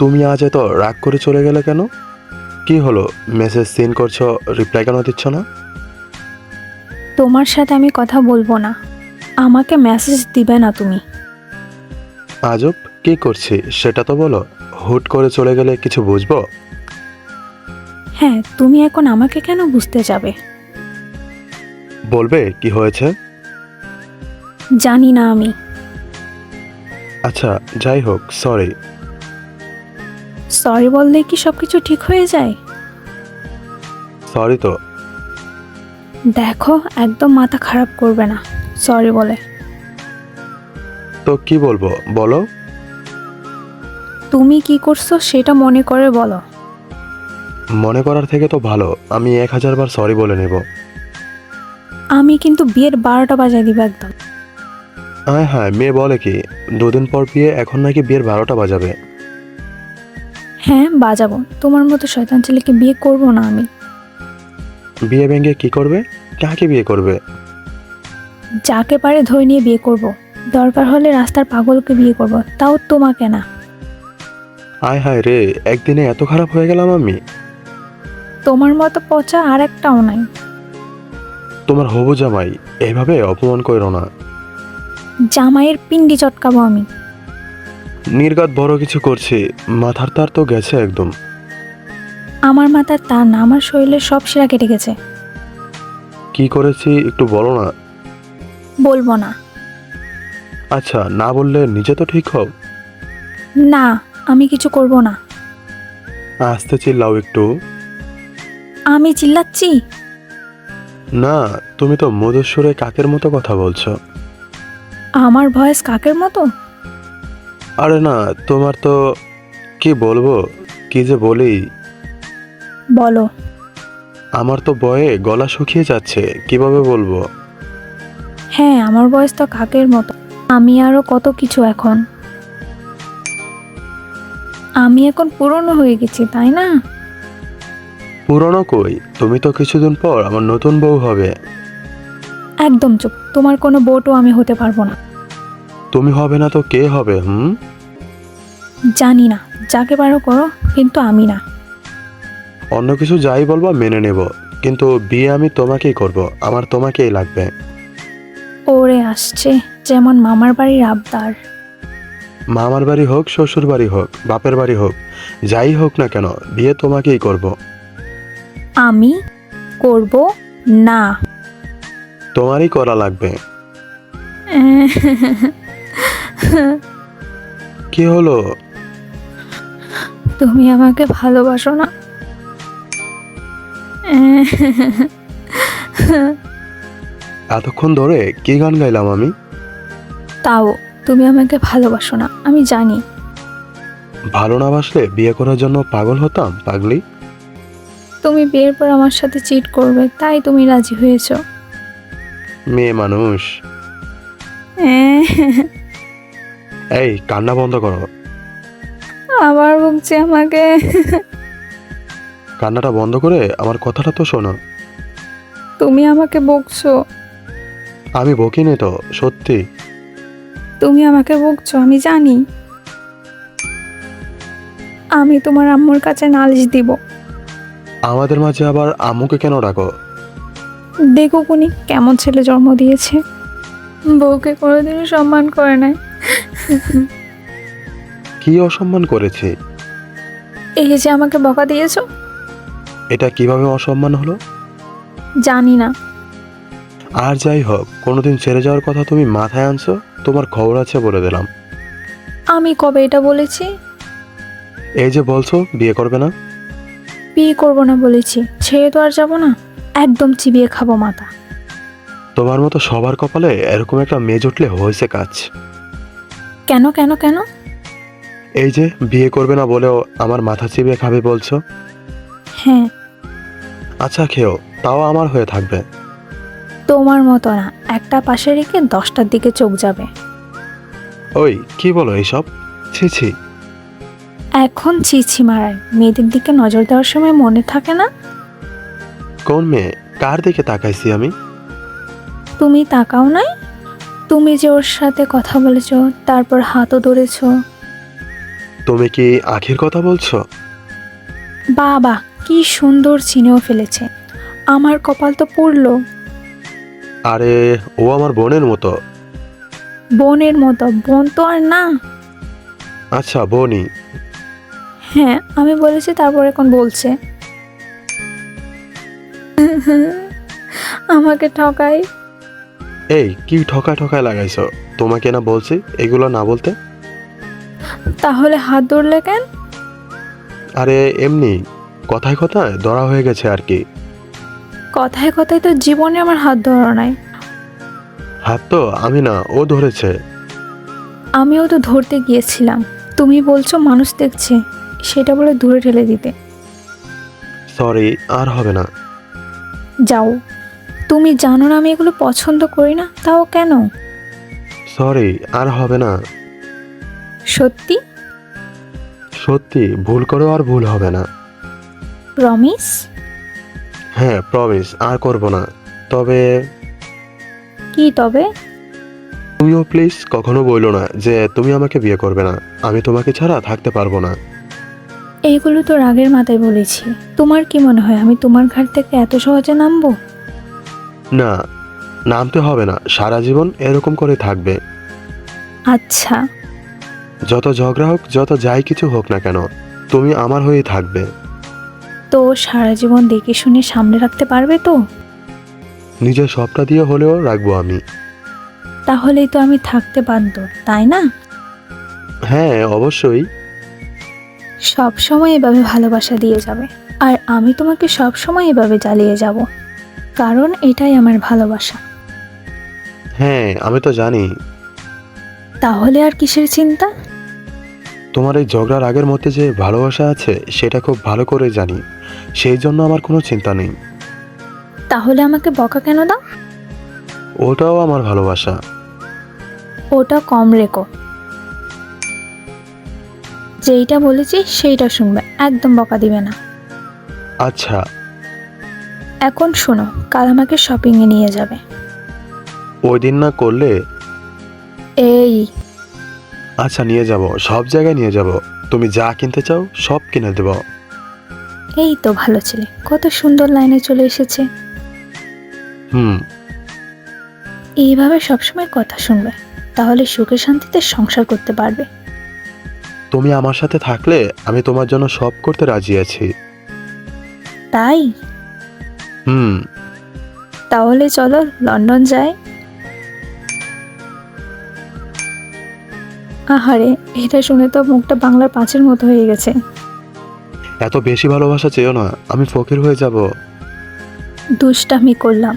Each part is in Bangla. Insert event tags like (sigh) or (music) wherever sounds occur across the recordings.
তুমি আজ এত রাগ করে চলে গেলে কেন? কি হলো? মেসেজ সিন করছ রিপ্লাই কেন দিচ্ছ না? তোমার সাথে আমি কথা বলব না। আমাকে মেসেজ দিবে না তুমি। আজব কি করছি? সেটা তো বলো। হুট করে চলে গেলে কিছু বুঝব? হ্যাঁ তুমি এখন আমাকে কেন বুঝতে যাবে? বলবে কি হয়েছে? জানি না আমি। আচ্ছা যাই হোক সরি সরি বললে কি সব কিছু ঠিক হয়ে যায়? সরি তো। দেখো একদম মাথা খারাপ করবে না। সরি বলে। তো কি বলব বলো। তুমি কি করছ সেটা মনে করে বলো। মনে করার থেকে তো ভালো আমি এক হাজার বার সরি বলে নেব। আমি কিন্তু বিয়ের বারোটা বাজায় দিব একদম। হ্যাঁ হ্যাঁ মেয়ে বলে কি দুদিন পর বিয়ে এখন নাকি বিয়ের বারোটা বাজাবে। হ্যাঁ বাজাবো। তোমার মতো শয়তান ছেলেকে বিয়ে করব না আমি। বিয়ে ভেঙে কি করবে? কাকে বিয়ে করবে? যাকে পারে ধরে নিয়ে বিয়ে করব। দরকার হলে রাস্তার পাগলকে বিয়ে করব। তাও তোমাকে না। আয় হায় রে একদিনে এত খারাপ হয়ে গেলাম আমি। তোমার মতো পচা আর একটাও নাই। তোমার হবু জামাই এইভাবে অপমান করো না। জামাইয়ের পিন্ডি চটকাবো আমি। নির্গাত বড় কিছু করছি মাথার তার তো গেছে একদম। আমার মাথার তার না আমার শরীরের সব শিরা কেটে গেছে। কি করেছি একটু বলো না। বলব না। আচ্ছা না বললে নিজে তো ঠিক হও? না আমি কিছু করব না। আসতে চিল্লাও একটু। আমি চিল্লাচ্ছি? না তুমি তো মধুস্বরে কাকের মতো কথা বলছো। আমার ভয়েস কাকের মতো? আরে না তোমার তো কি বলব? কি যে বলি? বলো। আমার তো বয়ে গলা শুকিয়ে যাচ্ছে কীভাবে বলব? হ্যাঁ আমার বয়স তো কাকের মতো। আমি আরও কত কিছু এখন? আমি এখন পুরনো হয়ে গেছি তাই না? পুরনো কই? তুমি তো কিছুদিন পর আমার নতুন বউ হবে। একদম চুপ। তোমার কোনো বোটও আমি হতে পারব না। তুমি হবে না তো কে হবে হুম? জানি না যাকে পারো করো কিন্তু আমি না। অন্য কিছু যাই বলবা মেনে নেব। কিন্তু বিয়ে আমি তোমাকেই করব আমার তোমাকেই লাগবে। ওরে আসছে যেমন মামার বাড়ির আবদার। মামার বাড়ি হোক শ্বশুর বাড়ি হোক বাপের বাড়ি হোক যাই হোক না কেন বিয়ে তোমাকেই করব। আমি করব না। তোমারই করা লাগবে। (laughs) কি হলো? তুমি আমাকে ভালোবাসো না। এতক্ষণ ধরে কি গান গাইলাম আমি? তাও তুমি আমাকে ভালোবাসো না আমি জানি। ভালো না বাসলে বিয়ে করার জন্য পাগল হতাম পাগলি? তুমি বিয়ের পর আমার সাথে চিট করবে তাই তুমি রাজি হয়েছো। মেয়ে মানুষ। এই কান্না বন্ধ করো। আবার বকছে আমাকে। কান্নাটা বন্ধ করে আমার কথাটা তো শোনো। তুমি আমাকে বকছো। আমি বকিনি তো সত্যি। তুমি আমাকে বকছো আমি জানি। আমি তোমার আম্মুর কাছে নালিশ দিব। আমাদের মাঝে আবার আম্মুকে কেন ডাকো? দেখো কোনি কেমন ছেলে জন্ম দিয়েছে। বউকে কোনোদিনও সম্মান করে নাই। কি অসম্মান করেছি? এই যে আমাকে বকা দিয়েছ? এটা কীভাবে অসম্মান হলো? জানি না। আর যাই হোক কোনোদিন ছেড়ে যাওয়ার কথা তুমি মাথায় আনছো? তোমার খবর আছে বলে দিলাম। আমি কবে এটা বলেছি? এই যে বলছো বিয়ে করবে না? বিয়ে করব না বলেছি। ছেড়ে তো আর যাব না। একদম চিবিয়ে খাব মাথা। তোমার মতো সবার কপালে এরকম একটা মেয়ে জুটলে হয়েছে কাজ। কেন কেন কেন? এই যে বিয়ে করবে না বলেও আমার মাথা চিবিয়ে খাবে বলছো? হ্যাঁ। আচ্ছা খেও তাও আমার হয়ে থাকবে। তোমার মতো না একটা পাশে রেখে দশটার দিকে চোখ যাবে। ওই কি বলো এইসব? ছি ছি। এখন ছিছি মারায় মেয়েদের দিকে নজর দেওয়ার সময় মনে থাকে না? কোন মেয়ে? কার দিকে তাকাইছি আমি? তুমি তাকাও নাই? তুমি যে ওর সাথে কথা বলেছ তারপর হাতও ধরেছো। তুমি কি আখির কথা বলছো? বাবা কি সুন্দর চিনেও ফেলেছে। আমার কপাল তো পড়ল। আরে ও আমার বোনের মতো। বোনের মতো বোন তো আর না। আচ্ছা বোনই। হ্যাঁ আমি বলেছি তারপর এখন বলছে। আমাকে ঠকাই এই কি ঠকা ঠকায় লাগাইছো? তোমাকে না বলছি এগুলো না বলতে? তাহলে হাত ধরলে কেন? আরে এমনি কথায় কথায় ধরা হয়ে গেছে আর কি। কথায় কথায় তো জীবনে আমার হাত ধরা নাই। হাত তো আমি না ও ধরেছে। আমিও তো ধরতে গিয়েছিলাম। তুমি বলছো মানুষ দেখছে সেটা বলে দূরে ঠেলে দিতে। সরি আর হবে না। যাও। তুমি জানো না আমি এগুলো পছন্দ করি না তাও কেন? সরি আর হবে না। সত্যি? সত্যি ভুল করেও আর ভুল হবে না। প্রমিস হ্যাঁ প্রমিস আর করব না। তবে কি তবে? তুমিও প্লিজ কখনো বইলো না যে তুমি আমাকে বিয়ে করবে না। আমি তোমাকে ছাড়া থাকতে পারব না। এইগুলো তো রাগের মাথায় বলেছি। তোমার কি মনে হয় আমি তোমার ঘাট থেকে এত সহজে নামবো? না নামতে হবে না সারা জীবন এরকম করে থাকবে। আচ্ছা। যত ঝগড়া হোক যত যাই কিছু হোক না কেন তুমি আমার হয়েই থাকবে। তো সারা জীবন দেখে শুনে সামনে রাখতে পারবে তো? নিজের সবটা দিয়ে হলেও রাখব আমি। তাহলেই তো আমি থাকতে বাধ্য তাই না? হ্যাঁ অবশ্যই। সব সময় এভাবে ভালোবাসা দিয়ে যাবে। আর আমি তোমাকে সব সময় এভাবে জ্বালিয়ে যাব। কারণ এটাই আমার ভালোবাসা। হ্যাঁ আমি তো জানি। তাহলে আর কিসের চিন্তা? তোমার এই ঝগড়ার আগের মধ্যে যে ভালোবাসা আছে সেটা খুব ভালো করে জানি। সেই জন্য আমার কোনো চিন্তা নেই। তাহলে আমাকে বকা কেন দাও? ওটাও আমার ভালোবাসা। ওটা কম রেখো। যেইটা বলেছি সেইটা শুনবে। একদম বকা দিবে না। আচ্ছা। এখন শোনো কাল আমাকে শপিংয়ে নিয়ে যাবে। ওই দিন না করলে? এই। আচ্ছা নিয়ে যাব সব জায়গায় নিয়ে যাব। তুমি যা কিনতে চাও সব কিনে দেব। এই তো ভালো ছেলে কত সুন্দর লাইনে চলে এসেছে। হুম। এইভাবে সবসময় কথা শুনবে তাহলে সুখে শান্তিতে সংসার করতে পারবে। তুমি আমার সাথে থাকলে আমি তোমার জন্য সব করতে রাজি আছি। তাই? হুম। তাহলে চলো লন্ডন যাই। আহারে এটা শুনে তো মুখটা বাংলার পাঁচের মতো হয়ে গেছে। এত বেশি ভালোবাসা চেয়েও না আমি ফকির হয়ে যাব। দুষ্টামি করলাম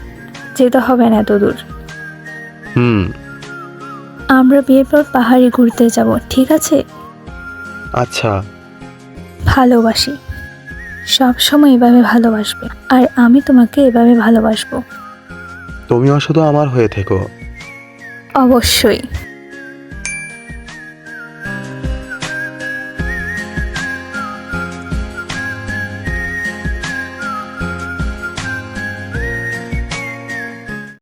যেতে হবে না এত দূর হুম। আমরা বিয়ের পর পাহাড়ে ঘুরতে যাব ঠিক আছে? আচ্ছা। ভালোবাসি। সব সময় এভাবে ভালোবাসবে। আর আমি তোমাকে এভাবে ভালোবাসবো। তুমিও শুধু আমার হয়ে থেকো। অবশ্যই।